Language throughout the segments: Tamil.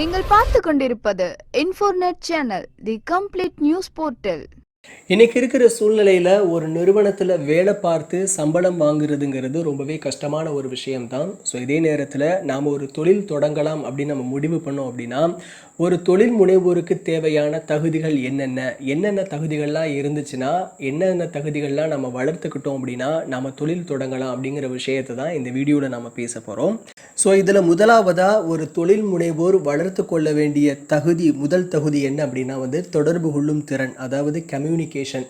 நீங்கள் பார்த்து கொண்டிருப்பது Infornet channel the complete news portal இன்னைக்கு இருக்கிற சூழ்நிலையில் ஒரு நிறுவனத்தில் வேலை பார்த்து சம்பளம் வாங்குறதுங்கிறது ரொம்பவே கஷ்டமான ஒரு விஷயம்தான். ஸோ இதே நேரத்தில் நாம் ஒரு தொழில் தொடங்கலாம் அப்படின்னு நம்ம முடிவு பண்ணோம் அப்படின்னா ஒரு தொழில் முனைவோருக்கு தேவையான தகுதிகள் என்னென்ன? என்னென்ன தகுதிகள்லாம் இருந்துச்சுன்னா என்னென்ன தகுதிகள்லாம் நம்ம வளர்த்துக்கிட்டோம் அப்படின்னா நம்ம தொழில் தொடங்கலாம் அப்படிங்கிற விஷயத்தை தான் இந்த வீடியோவில் நம்ம பேச போகிறோம் ஸோ இதில் முதலாவதாக ஒரு தொழில் முனைவோர் வளர்த்து கொள்ள வேண்டிய தகுதி முதல் தகுதி என்ன அப்படின்னா வந்து தொடர்பு கொள்ளும் திறன் அதாவது கம்யூனிகேஷன்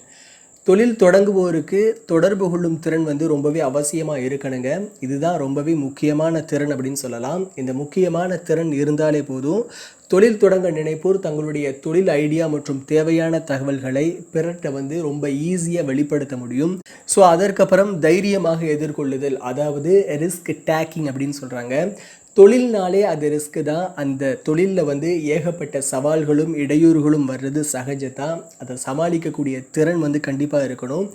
தொழில் தொடங்குவோருக்கு தொடர்பு கொள்ளும் திறன் வந்து ரொம்பவே அவசியமாக இருக்கணுங்க. இதுதான் ரொம்பவே முக்கியமான திறன் அப்படின்னு சொல்லலாம். இந்த முக்கியமான திறன் இருந்தாலே போதும் தொழில் தொடங்க நினைப்போர் தங்களுடைய தொழில் ஐடியா மற்றும் தேவையான தகவல்களை பிறர்கிட்ட வந்து ரொம்ப ஈஸியாக வெளிப்படுத்த முடியும். ஸோ அதற்கப்புறம் தைரியமாக எதிர்கொள்ளுதல் அதாவது ரிஸ்க் டேக்கிங் அப்படின்னு சொல்கிறாங்க தொழில்னாலே அது ரிஸ்க்கு தான். அந்த தொழிலில் வந்து ஏகப்பட்ட சவால்களும் இடையூறுகளும் வர்றது சகஜத்தான் அதை சமாளிக்கக்கூடிய திறன் வந்து கண்டிப்பாக இருக்கணும்.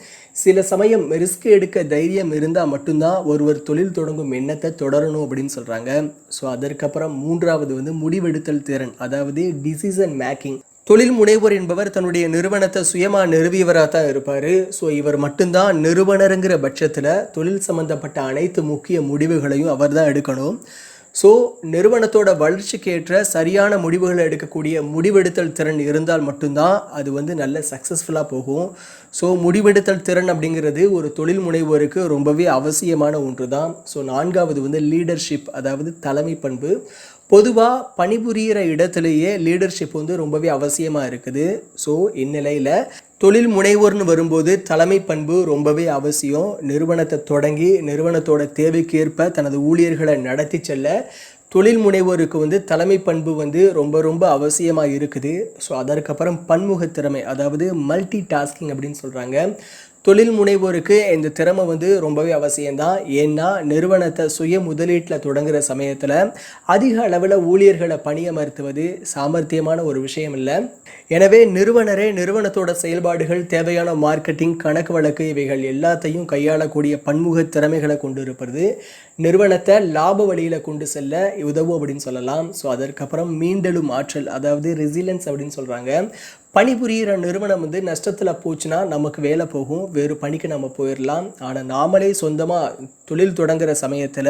சில சமயம் ரிஸ்க் எடுக்க தைரியம் இருந்தால் மட்டும்தான் ஒருவர் தொழில் தொடங்கும் எண்ணத்தை தொடரணும் அப்படின்னு சொல்கிறாங்க ஸோ அதற்கப்புறம் மூன்றாவது வந்து முடிவெடுத்தல் திறன் அதாவது டிசிஷன் மேக்கிங் தொழில் முனைவோர் என்பவர் தன்னுடைய நிறுவனத்தை சுயமாக நிறுவியவராக தான் இருப்பார். ஸோ இவர் மட்டும்தான் நிறுவனருங்கிற பட்சத்தில் தொழில் சம்மந்தப்பட்ட அனைத்து முக்கிய முடிவுகளையும் அவர் தான் எடுக்கணும். ஸோ நிறுவனத்தோட வளர்ச்சிக்கு ஏற்ற சரியான முடிவுகளை எடுக்கக்கூடிய முடிவெடுத்தல் திறன் இருந்தால் மட்டும்தான் அது வந்து நல்ல சக்ஸஸ்ஃபுல்லாக போகும். ஸோ முடிவெடுத்தல் திறன் அப்படிங்கிறது ஒரு தொழில் முனைவோருக்கு ரொம்பவே அவசியமான ஒன்று தான் ஸோ நான்காவது வந்து லீடர்ஷிப் அதாவது தலைமை பண்பு. பொதுவாக பணிபுரிகிற இடத்துலையே லீடர்ஷிப் வந்து ரொம்பவே அவசியமாக இருக்குது. ஸோ இந்நிலையில் தொழில் முனைவோர்னு வரும்போது தலைமை பண்பு ரொம்பவே அவசியம். நிறுவனத்தை தொடங்கி நிறுவனத்தோட தேவைக்கேற்ப தனது ஊழியர்களை நடத்தி செல்ல தொழில் முனைவோருக்கு வந்து தலைமை பண்பு வந்து ரொம்ப ரொம்ப அவசியமாக இருக்குது. ஸோ அதற்கப்புறம் பன்முகத்திறமை அதாவது மல்டி டாஸ்கிங் அப்படின்னு சொல்கிறாங்க தொழில் முனைவோருக்கு இந்த திறமை வந்து ரொம்பவே அவசியம்தான். ஏன்னா நிறுவனத்தை சுய முதலீட்டில் தொடங்குகிற சமயத்தில் அதிக அளவில் ஊழியர்களை பணியமர்த்துவது சாமர்த்தியமான ஒரு விஷயம் இல்லை எனவே நிறுவனரே நிறுவனத்தோட செயல்பாடுகள் தேவையான மார்க்கெட்டிங் கணக்கு வழக்கு இவைகள் எல்லாத்தையும் கையாளக்கூடிய பன்முக திறமைகளை கொண்டு இருப்பது நிறுவனத்தை லாப வழியில் கொண்டு செல்ல உதவும் அப்படின்னு சொல்லலாம். ஸோ அதற்கப்புறம் மீண்டலும் ஆற்றல் அதாவது ரெசிலன்ஸ் அப்படின்னு சொல்கிறாங்க பணிபுரிகிற நிறுவனம் வந்து நஷ்டத்தில் போச்சுன்னா நமக்கு வேலை போகும். வேறு பணிக்கு நம்ம போயிடலாம் ஆனால் நாமளே சொந்தமாக தொழில் தொடங்குற சமயத்தில்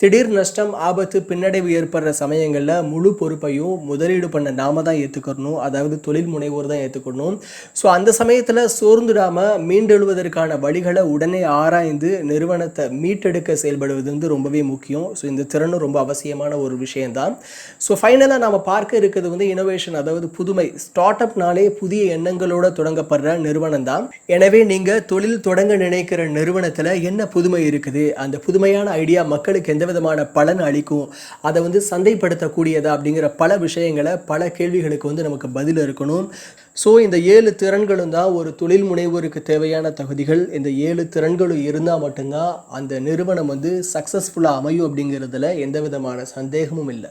திடீர் நஷ்டம் ஆபத்து பின்னடைவு ஏற்படுற சமயங்களில் முழு பொறுப்பையும் முதலீடு பண்ண நாம தான் ஏற்றுக்கணும் அதாவது தொழில் முனைவோர் தான் ஏற்றுக்கணும் ஸோ அந்த சமயத்தில் சோர்ந்துடாமல் மீண்டெழுவதற்கான வழிகளை உடனே ஆராய்ந்து நிறுவனத்தை மீட்டெடுக்க செயல்படுவது வந்து ரொம்பவே முக்கியம். ஸோ இந்த திறனும் ரொம்ப அவசியமான ஒரு விஷயம்தான். ஸோ ஃபைனலாக நாம் பார்க்க இருக்கிறது வந்து இனோவேஷன் அதாவது புதுமை. ஸ்டார்ட் அப்னாலே புதிய எண்ணங்களோட தொடங்கப்படுற நிறுவனம் தான் எனவே நீங்க தொழில் தொடங்க நினைக்கிற நிறுவனத்தில் என்ன புதுமை இருக்குது? அந்த புதுமையான ஐடியா மக்களுக்கு எந்த விதமான பலன் அளிக்கும்? அதை வந்து சந்தைப்படுத்தக்கூடியதா அப்படிங்கிற பல விஷயங்களை பல கேள்விகளுக்கு வந்து நமக்கு பதில் இருக்கணும். ஸோ இந்த ஏழு திறன்களும் தான் ஒரு தொழில் முனைவோருக்கு தேவையான தகுதிகள். இந்த ஏழு திறன்களும் இருந்தால் மட்டும்தான் அந்த நிறுவனம் வந்து சக்ஸஸ்ஃபுல்லாக அமையும் அப்படிங்கிறதுல எந்த விதமான சந்தேகமும் இல்லை.